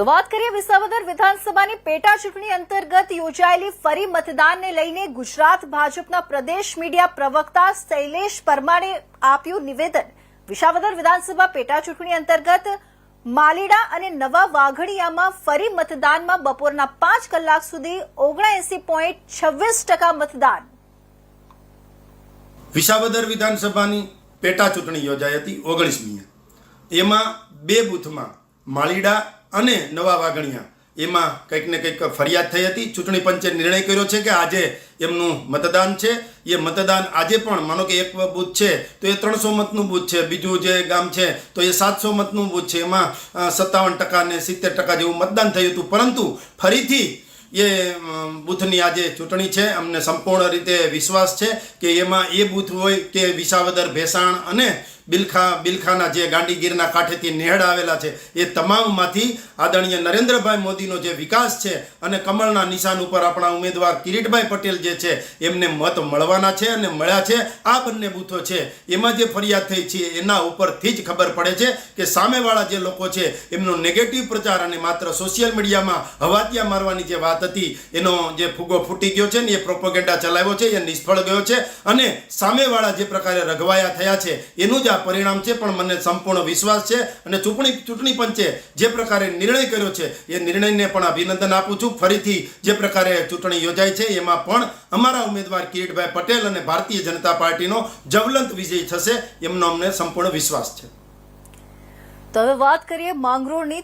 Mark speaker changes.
Speaker 1: તો વાત કરીએ વિસાવદર વિધાનસભાની પેટા ચૂંટણી અંતર્ગત યોજાયેલી ફરી મતદાનને લઈને ગુજરાત ભાજપના પ્રદેશ મીડિયા પ્રવક્તા શૈલેષ પરમારે આપ્યું નિવેદન. વિસાવદર વિધાનસભા પેટા ચૂંટણી અંતર્ગત માલીડા અને નવા વાઘડિયામાં ફરી મતદાનમાં બપોરના પાંચ કલાક સુધી ઓગણએસી પોઈન્ટ છવ્વીસ ટકા મતદાન.
Speaker 2: વિસાવદર વિધાનસભાની પેટા ચૂંટણી યોજાઈ હતી ઓગણીસમીએ એમાં બે બૂથમાં માળીડા અને નવા વાઘણિયા. એમાં કંઈક ને કંઈક ફરિયાદ થઈ હતી. ચૂંટણી પંચે નિર્ણય કર્યો છે કે આજે એમનું મતદાન છે. એ મતદાન આજે પણ, માનો કે એક બૂથ છે, તો એ ત્રણસો મતનું બૂથ છે. બીજું જે ગામ છે, તો એ સાતસો મતનું બૂથ છે. એમાં સત્તાવન ટકા ને સિત્તેર ટકા જેવું મતદાન થયું હતું. પરંતુ ફરીથી એ બૂથની આજે ચૂંટણી છે. અમને સંપૂર્ણ રીતે વિશ્વાસ છે કે એમાં એ બૂથ હોય કે વિસાવદર, ભેસાણ અને બિલખા, બિલખાના જે ગાંડીગીરના કાંઠેથી નેહડ આવેલા છે, એ તમામમાંથી આદરણીય નરેન્દ્રભાઈ મોદીનો જે વિકાસ છે અને કમળના નિશાન ઉપર આપણા ઉમેદવાર કિરીટભાઈ પટેલ જે છે, એમને મત મળવાના છે અને મળ્યા છે. આ બંને બૂથો છે. એમાં જે ફરિયાદ થઈ છે, એના ઉપરથી જ ખબર પડે છે કે સામેવાળા જે લોકો છે, એમનો નેગેટિવ પ્રચાર અને માત્ર સોશિયલ મીડિયામાં હવાતિયા મારવાની જે વાત હતી, એનો જે ફુગો ફૂટી ગયો છે ને એ પ્રોપોગેન્ડા ચલાવ્યો છે, એ નિષ્ફળ ગયો છે અને સામેવાળા જે પ્રકારે રઘવાયા થયા છે, એનું જ આ પરિણામ છે, પણ મને સંપૂર્ણ વિશ્વાસ છે અને ચૂંટણી ચૂંટણી પંચે જે પ્રકારે નિર્ણય કર્યો છે, એ નિર્ણયને પણ અભિનંદન આપું છું. ફરીથી જે પ્રકારે ચૂંટણી યોજાય છે, એમાં પણ અમારા ઉમેદવાર કિરીટભાઈ પટેલ અને ભારતીય જનતા પાર્ટીનો જવલંત વિજય થશે, એમનો અમને સંપૂર્ણ વિશ્વાસ છે.
Speaker 1: તો હવે વાત કરીએ માંગરોળની.